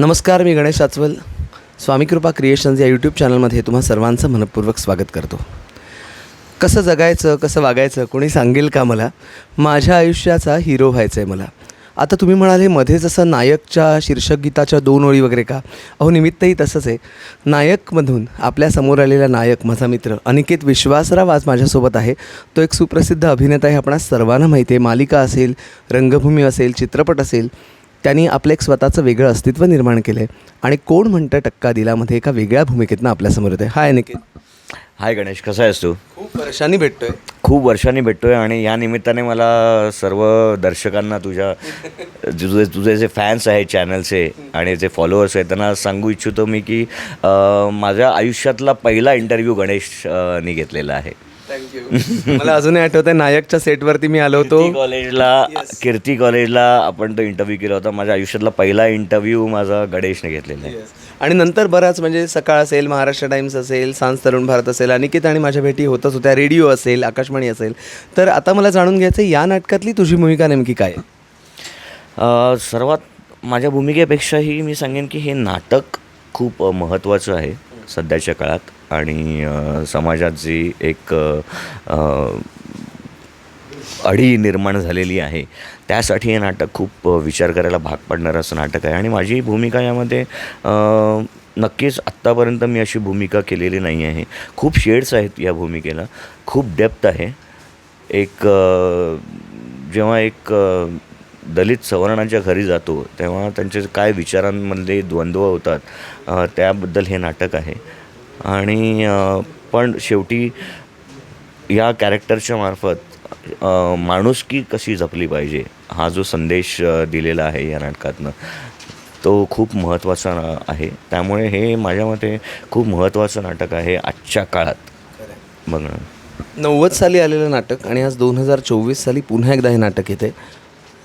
नमस्कार मी गणेश आचवल स्वामीकृपा क्रिएशन्स या यूट्यूब चॅनलमध्ये तुम्हा सर्वांचं मनपूर्वक स्वागत करतो. कसं जगायचं कसं वागायचं कोणी सांगेल का मला? माझ्या आयुष्याचा हिरो व्हायचा आहे मला. आता तुम्ही म्हणाले मध्ये जसं नायकच्या शीर्षक गीताच्या दोन ओळी वगैरे का? अहो निमित्तही तसंच आहे. नायकमधून आपल्यासमोर आलेला नायक माझा मित्र अनिकेत विश्वासराव आज माझ्यासोबत आहे. तो एक सुप्रसिद्ध अभिनेता आहे आपणा सर्वांना माहिती आहे. मालिका असेल रंगभूमी असेल चित्रपट असेल त्यांनी आपलं एक स्वतःचं वेगळं अस्तित्व निर्माण केलं आहे आणि कोण म्हणतं टक्का दिलामध्ये एका वेगळ्या भूमिकेतनं आपल्यासमोर येते हाय अनिकेत हाय गणेश. कसा आहेस तू? खूप वर्षांनी भेटतोय. खूप वर्षांनी भेटतोय आणि या निमित्ताने मला सर्व दर्शकांना तुझ्या तुझे तुझे जे फॅन्स आहेत चॅनलचे आणि जे फॉलोअर्स आहेत त्यांना सांगू इच्छितो मी की अं, माझ्या आयुष्यातला पहिला इंटरव्ह्यू गणेशनी घेतलेला आहे. थँक्यू मला अजूनही आठवतं नायकच्या सेटवरती मी आलो होतो. कॉलेजला कीर्ती कॉलेजला आपण तो इंटरव्ह्यू केला होता. माझ्या आयुष्यातला पहिला इंटरव्ह्यू माझा गणेशने घेतलेला आहे. आणि नंतर बराच म्हणजे सकाळ असेल महाराष्ट्र टाइम्स असेल सांस तरुण भारत असेल अनिकेत आणि माझ्या भेटी होतच होत्या रेडिओ असेल आकाशवाणी असेल. तर आता मला जाणून घ्यायचं आहे, या नाटकातली तुझी भूमिका नेमकी काय आहे? सर्वात माझ्या भूमिकेपेक्षाही मी सांगेन की हे नाटक खूप महत्त्वाचं आहे सध्याच्या काळात. आणि समाजात जी एक अडी निर्माण झालेली आहे त्यासाठी हे नाटक खूप विचार करायला भाग पाडणारं असं नाटक आहे. आणि माझी भूमिका यामध्ये नक्कीच आत्तापर्यंत मी अशी भूमिका केलेली नाही आहे. खूप शेड्स आहेत या भूमिकेला. खूप डेप्थ आहे. एक जेव्हा एक दलित सवर्णाच्या घरी जातो तेव्हा त्यांचे काय विचारांमधले द्वंद्व होतात त्याबद्दल हे नाटक आहे. आणि पण शेवटी या कॅरेक्टरच्या मार्फत माणुसकी कशी जपली पाहिजे हा जो संदेश दिलेला आहे या नाटकातनं तो खूप महत्त्वाचा आहे. त्यामुळे हे माझ्या मते खूप महत्त्वाचं नाटक आहे आजच्या काळात. बघणं नव्वद साली आलेलं नाटक आणि आज दोन हजार चोवीस साली पुन्हा एकदा हे नाटक येते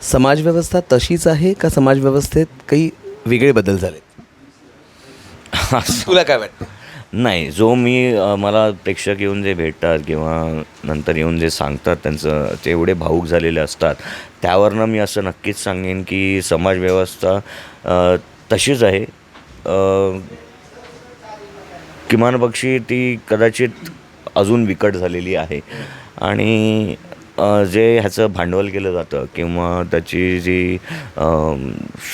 समाजव्यवस्था तशीच आहे का समाजव्यवस्थेत काही वेगळे बदल झाले तुला काय वाटतं? नाही जो मी अ, मला प्रेक्षक येऊन जे भेटतात किंवा नंतर येऊन जे सांगतात त्यांचं ते एवढे भाऊक झालेले असतात त्यावरनं मी असं नक्कीच सांगेन की समाजव्यवस्था अ, तशीच आहे. अ, किमान पक्षी ती कदाचित अजून बिकट झालेली आहे. आणि जे ह्याचं भांडवल केलं जातं किंवा त्याची जी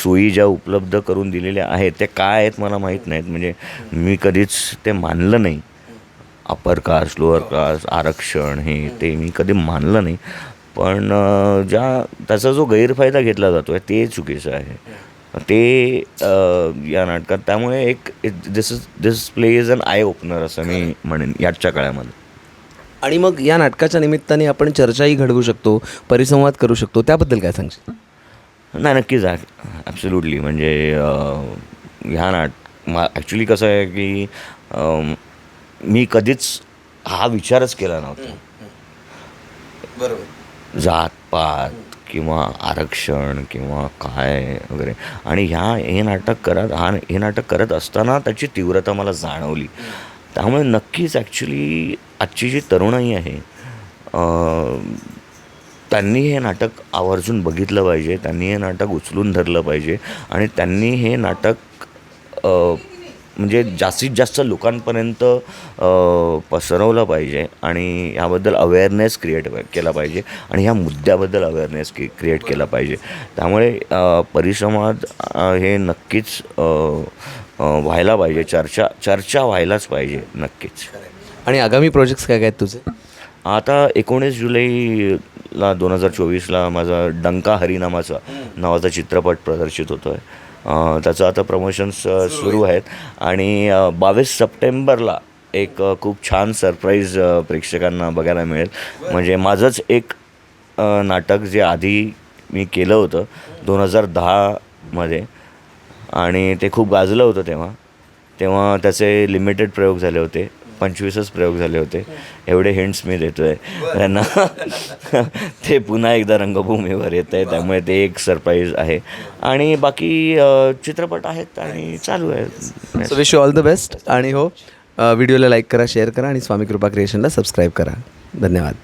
सोयी ज्या उपलब्ध करून दिलेल्या आहेत त्या काय आहेत मला माहीत नाहीत. म्हणजे मी कधीच ते मानलं नाही. अपर कास्ट लोअर कास्ट आरक्षण हे ते मी कधी मानलं नाही. पण ज्या त्याचा जो गैरफायदा घेतला जातो आहे ते चुकीचं आहे. ते या नाटकात. त्यामुळे एक this is this play is an eye opener असं मी म्हणेन याच्या काळामध्ये. आणि मग या नाटकाच्या निमित्ताने आपण चर्चाही घडवू शकतो परिसंवाद करू शकतो. त्याबद्दल काय सांगशील? नाही नक्कीच. आहे ॲब्सोल्युटली म्हणजे ह्या नाट मा ॲक्च्युली कसं आहे की मी कधीच हा विचारच केला नव्हता. बरोबर. जात पात किंवा आरक्षण किंवा काय वगैरे. आणि ह्या हे नाटक करत हा हे नाटक करत असताना त्याची तीव्रता मला जाणवली. त्यामुळे नक्कीच ॲक्च्युली आजची जी तरुणाई आहे त्यांनी हे नाटक आवर्जून बघितलं पाहिजे त्यांनी हे नाटक उचलून धरलं पाहिजे आणि त्यांनी हे नाटक म्हणजे जास्तीत जास्त लोकांपर्यंत पसरवलं पाहिजे आणि याबद्दल अवेअरनेस क्रिएट केला पाहिजे आणि ह्या मुद्द्याबद्दल अवेअरनेस क्रिएट केला पाहिजे. त्यामुळे परिसंवाद हे नक्कीच व्हायला पाहिजे. चर्चा चर्चा व्हायलाच पाहिजे नक्कीच. आणि आगामी प्रोजेक्ट्स काय काय आहेत तुझे? आता एकोणीस जुलैला दोन हजार चोवीसला माझा डंका हरिनामाचा नावाचा चित्रपट प्रदर्शित होतो आहे त्याचं आता प्रमोशन्स सुरू आहेत. आणि बावीस सप्टेंबरला एक खूप छान सरप्राईज प्रेक्षकांना बघायला मिळेल. म्हणजे माझंच एक नाटक जे आधी मी केलं होतं दोन हजार दहामध्ये आणि ते खूप गाजलं होतं तेव्हा. तेव्हा त्याचे लिमिटेड प्रयोग झाले होते. पंचवीसच प्रयोग झाले होते. एवढे हिंट्स मी देतो आहे त्यांना ते पुन्हा एकदा रंगभूमीवर येत आहे त्यामुळे ते एक सरप्राईज आहे. आणि बाकी चित्रपट आहेत आणि चालू आहे. So wish you all the best आणि हो व्हिडिओला लाईक करा शेअर करा आणि स्वामी कृपा क्रिएशनला सबस्क्राईब करा. धन्यवाद.